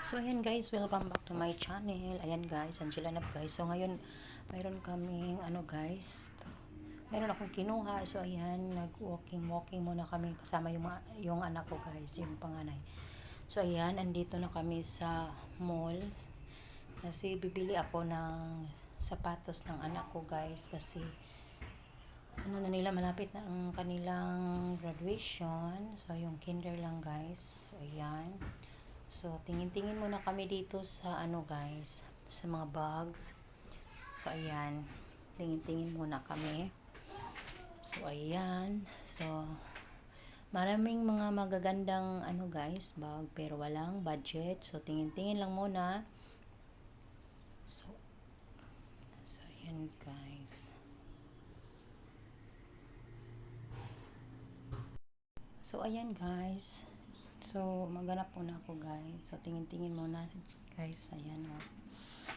So, ayan guys, welcome back to my channel. Ayan guys, Angela Nap guys. So, ngayon, mayroon kaming, ano guys, mayroon akong kinuha. So, ayan, nag-walking-walking muna kami kasama yung, yung anak ko guys, yung panganay. So, ayan, andito na kami sa mall. Kasi bibili ako ng sapatos ng anak ko guys. Kasi, ano na nila, malapit na ang kanilang graduation. So, yung kinder lang guys. So, ayan. So, tingin-tingin muna kami dito sa ano guys, sa mga bags. So, ayan. Tingin-tingin muna kami. So, ayan. So, maraming mga magagandang ano guys, bag, pero walang budget. So, tingin-tingin lang muna. So, so, ayan guys. So, ayan guys. So, maghanap muna ako guys. So, tingin-tingin muna guys. Ayan o.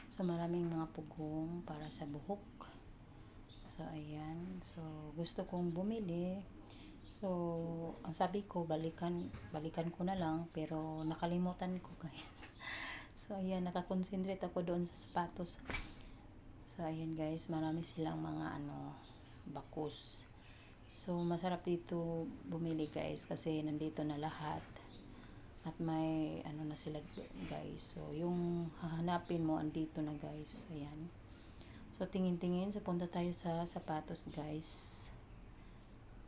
So, maraming mga pugong para sa buhok. So, ayan. So, gusto kong bumili. So, ang sabi ko, balikan, balikan ko na lang. Pero, nakalimutan ko guys. So, ayan. Nakakonsentrate ako doon sa sapatos. So, ayan guys. Marami silang mga ano, bakus. So, masarap dito bumili guys kasi nandito na lahat. At may ano na sila guys. So, yung hahanapin mo andito na guys. Ayan. So, tingin-tingin. So, punta tayo sa sapatos guys.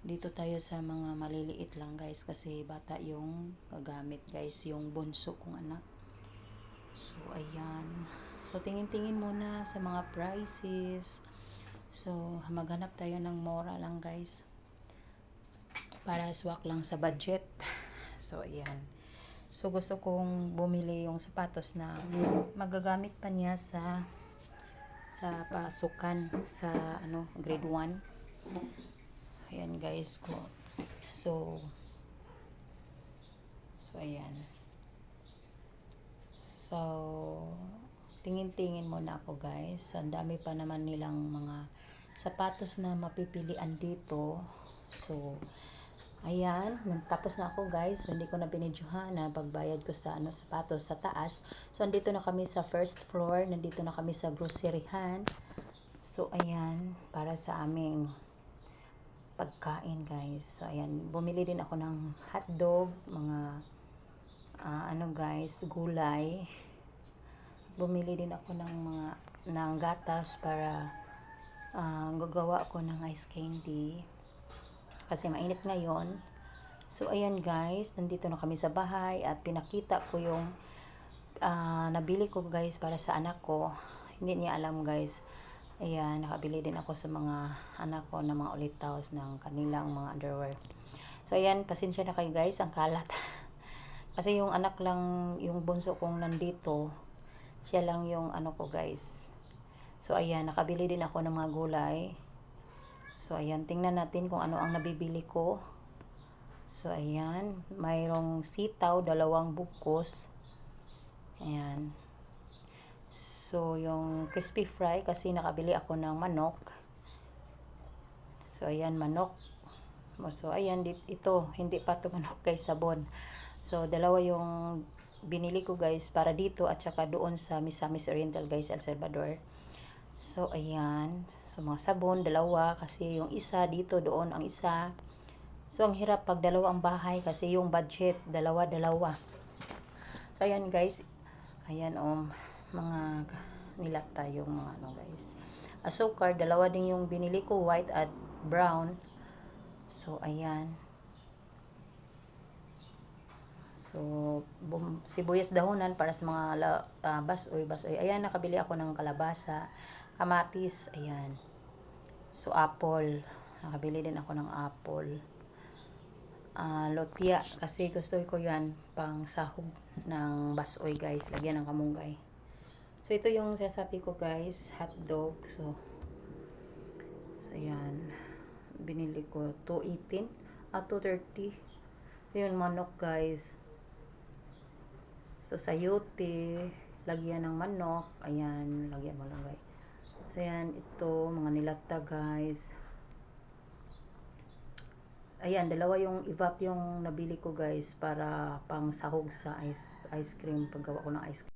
Dito tayo sa mga maliliit lang guys kasi bata yung gagamit guys. Yung bunso kong anak. So, ayan. So, tingin-tingin muna sa mga prices. So, maghanap tayo ng mora lang guys. Para swak lang sa budget. So, ayan. So, gusto kong bumili yung sapatos na magagamit pa niya sa sa pasukan sa ano grade 1. So, ayan guys ko. So, so ayan. So, tingin-tingin muna ako guys. Ang dami pa naman nilang mga sapatos na mapipilian dito. So, ayan. Tapos na ako guys. So, hindi ko na binidyohan na pagbayad ko sa ano, sapatos sa taas. So, andito na kami sa first floor. Nandito na kami sa groceryhan. So, ayan. Para sa aming pagkain guys. So, ayan. Bumili din ako ng hotdog. Mga ah, ano guys, gulay. Bumili din ako ng mga ng gatas para ah, gagawa ako ng ice candy. Kasi mainit ngayon. So ayan guys, nandito na kami sa bahay at pinakita ko yung ah, nabili ko guys para sa anak ko. Hindi niya alam guys. Ayan, nakabili din ako sa mga anak ko ng mga ulitaws ng kanilang mga underwear. So ayan, pasensya na kayo guys, ang kalat. Kasi yung anak lang, yung bunso kong nandito, siya lang yung ano ko guys. So ayan, nakabili din ako ng mga gulay. So ayan, tingnan natin kung ano ang nabibili ko. So ayan, mayroong sitaw, dalawang bukos. Ayan. So yung crispy fry kasi nakabili ako ng manok. So ayan, manok. So ayan, ito, hindi pa to manok guys, sabon. So dalawa yung binili ko guys para dito at saka doon sa Misamis Oriental guys, El Salvador. So, ayan. So, mga sabon, dalawa. Kasi yung isa dito, doon ang isa. So, ang hirap pag dalawa ang bahay kasi yung budget, dalawa-dalawa. So, ayan guys. Ayan, um, mga nilata yung mga ano guys. Asukar, dalawa din yung binili ko, white at brown. So, ayan. So, bum, sibuyas dahonan para sa mga la, ah, basoy, basoy. Ayan, nakabili ako ng kalabasa, kamatis, ayan. So, apple. Nakabili din ako ng apple. Ah, lotya, kasi gusto ko yan pang sahog ng basoy, guys. Lagyan ng kamunggay. So, ito yung sasabi ko, guys. Hotdog. So, so, ayan. Binili ko 218 at 230. Yun, manok, guys. So, sayote, lagyan ng manok. Ayan, lagyan mo lang, guys. So, ayan, ito, mga nilata, guys. ayan, dalawa yung evap yung nabili ko guys para pang sahog sa ice ice cream paggawa ko ng ice cream.